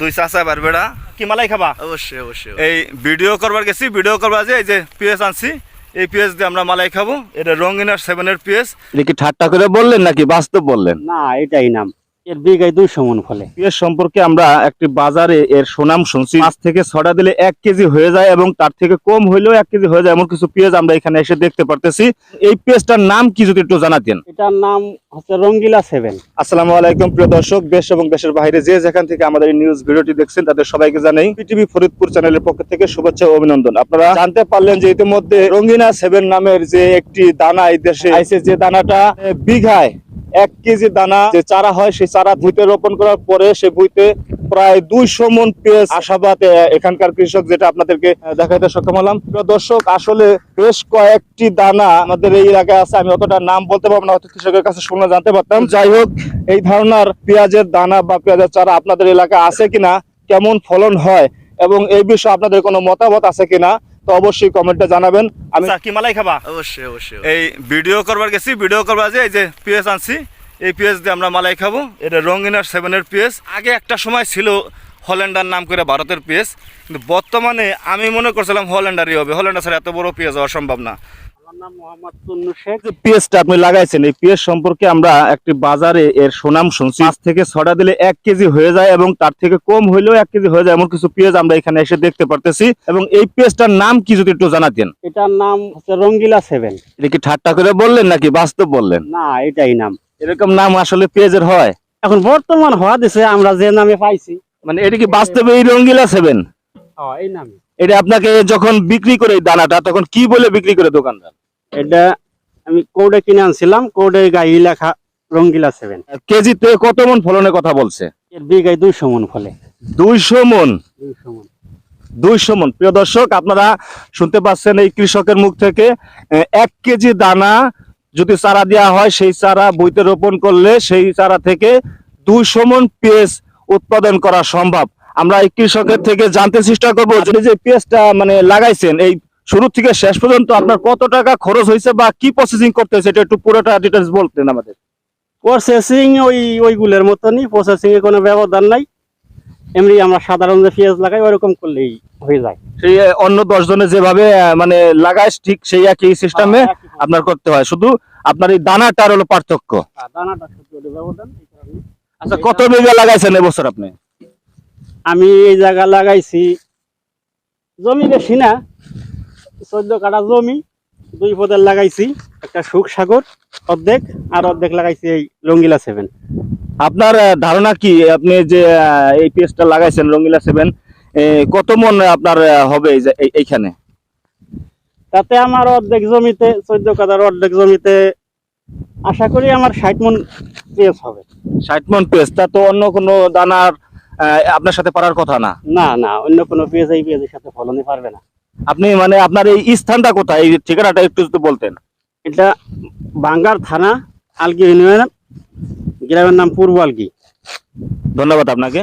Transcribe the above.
দুই চাচা বার বেড়া। কি মালাই খাবা? অবশ্যই অবশ্যই এই ভিডিও করবার গেছি ভিডিও করবার যে এই যে পিএস আনছি এই পিএস দিয়ে আমরা মালাই খাব। এটা রঙিনার সেভেনের পিএস এটা কি ঠাট্টা করে বললেন নাকি বাস্তব বললেন? না এটাই নাম। এর বিঘায় দুইশো মন ফলে। পিএস সম্পর্কে আমরা একটি বাজারে এর সুনাম শুনছি। পাঁচ থেকে ছটা দিলে এক কেজি হয়ে যায় এবং তার থেকে কম হইলেও এক কেজি হয়ে যায় এমন কিছু পেঁয়াজ আমরা এখানে এসে দেখতে পারতেছি। এই পেঁয়াজটার নাম কি যদি একটু জানাতেন? এটার নাম হচ্ছে রঙ্গিলা সেভেন। আসসালামু আলাইকুম প্রিয় দর্শক দেশ এবং দেশের বাইরে যে যেখান থেকে আমাদের এই নিউজ ভিডিওটি দেখছেন তাদের সবাইকে জানাই পিটিভি ফরিদপুর চ্যানেলের পক্ষ থেকে শুভেচ্ছা ও অভিনন্দন। আপনারা জানতে পারলেন যে ইতিমধ্যে রঙ্গিনা সেভেন নামের যে একটি দানা এই দেশে আইছে যে দানাটা বিঘায় এক কেজি দানা, যে চারা হয়, সেই চারা ভুইতে রোপণ করার পরে সে ভুইতে প্রায় দুইশো মন পেঁয়াজ আশাবাদ এখানকার কৃষক যেটা আপনাদেরকে দেখাইতে সক্ষম হলাম। দর্শক, আসলে বেশ কয়েকটি দানা আমাদের এই এলাকায় আছে। আমি অতটা নাম বলতে পারব না কৃষকের কাছে শুনে জানতে পারতাম। যাই হোক, এই ধরনের পেঁয়াজের দানা বা পেঁয়াজের চারা আপনাদের এলাকায় আছে কিনা, কেমন ফলন হয়, এবং এই বিষয়ে আপনাদের কোনো মতামত আছে কিনা তো অবশ্যই কমেন্টটা জানাবেন। আমি আচ্ছা কি মালাই খাবা? অবশ্যই অবশ্যই। এই ভিডিও করবার গেছি ভিডিও করবার যে এই যে পিএস আনছি এই পিএস দিয়ে আমরা মালাই খাব। এটা রঙিনার সেভেনের পিএস। আগে একটা সময় ছিল হল্যান্ডার নাম করে ভারতের পিএস কিন্তু বর্তমানে আমি মনে করছিলাম হল্যান্ডারই হবে। হল্যান্ডার ছাড়া এত বড় পিএস হওয়া সম্ভব না। নাম মোহাম্মদ তুন্নু শেখ। যে পেঁয়াজটা আপনি লাগাইছেন এই পেঁয়াজ সম্পর্কে আমরা একটি বাজারে এর সুনাম শুনছি। পাঁচ থেকে ছটা দিলে এক কেজি হয়ে যায় এবং তার থেকে কম হইলেও এক কেজি হয়ে যায় এমন কিছু পেঁয়াজ আমরা এখানে এসে দেখতে পারতেছি। এবং এই পেঁয়াজটার নাম কি যদি একটু জানাতেন? এটার নাম হচ্ছে রঙ্গিলা সেভেন। এটা কি ঠাট্টা করে বললেন নাকি বাস্তব বললেন? না এটাই নাম। এরকম নাম আসলে পেঁয়াজের হয়? এখন বর্তমান হওয়া দিছে আমরা যে নামে পাইছি। মানে এটা কি বাস্তবে এই রঙ্গিলা সেভেন? এই নামে। এটা আপনাকে যখন বিক্রি করে দানাটা তখন কি বলে বিক্রি করে দোকানদার? এটা আমি কোডে কিনে আনছিলাম কোডে গায়ে লেখা রঙ্গিলা সেভেন কেজিতে কত মন ফলনের কথা বলছে? এর বিঘায় দুইশো মন ফলে। দুইশো মন? দুইশো মন। দুইশো মন। প্রিয় দর্শক আপনারা শুনতে পাচ্ছেন এই কৃষকের মুখ থেকে এক কেজি দানা যদি চারা দেওয়া হয় সেই চারা বইতে রোপণ করলে সেই চারা থেকে দুইশো মন পেঁয়াজ উৎপাদন করা সম্ভব। আমরা এই কৃষকের থেকে জানতে চেষ্টা করব যে যে পেঁয়াজটা মানে লাগাইছেন এই শুরু থেকে শেষ পর্যন্ত আপনার কত টাকা খরচ হয়েছে বা কি প্রসেসিং করতে হয়েছে এটা একটু পুরোটা ডিটেলস বলতেন আমাদের। প্রসেসিং ওই ওইগুলোর মতনই প্রসেসিং এ কোনো ব্যবধান নাই। এমনি আমরা সাধারণ যে পেঁয়াজ লাগাই ওরকম করলেই হয়ে যায়। সেই অন্য দশ জনে যেভাবে মানে লাগায় ঠিক সেই একই সিস্টেমে আপনার করতে হয়। শুধু আপনার এই দানাটার হলো পার্থক্য। দানাটা শুধু ব্যবধান আচ্ছা কত বিঘা লাগাইছেন এবছর আপনি? আমি এই জায়গা লাগাইছি জমি বেশি না চোদ্দ কাঠা জমি দুই পদের লাগাইছি একটা সুখ সাগর অর্ধেক আর অর্ধেক লাগাইছি এই রঙ্গিলা সেভেন আপনার ধারণা কি? আপনি যে এই পেজটা লাগাইছেন রঙ্গিলা সেভেন কত মন আপনার হবে এইখানে? তাতে আমার অর্ধেক জমিতে চোদ্দ কাঠার অর্ধেক জমিতে আশা করি আমার ষাট মন পেঁয়াজ হবে। ষাট মন পেজ তা তো অন্য কোনো দানার আপনার সাথে পারার কথা না? না না অন্য কোনো পেঁয়াজ এই পেঁয়াজের সাথে ফলনই পারবে না। আপনি মানে আপনার এই স্থানটা কোথায়? এই ঠিকানাটা একটু যদি বলতেন। এটা বাঙ্গার থানা আলগি ইউনিয়ন গ্রামের নাম পূর্ব আলগি। ধন্যবাদ আপনাকে।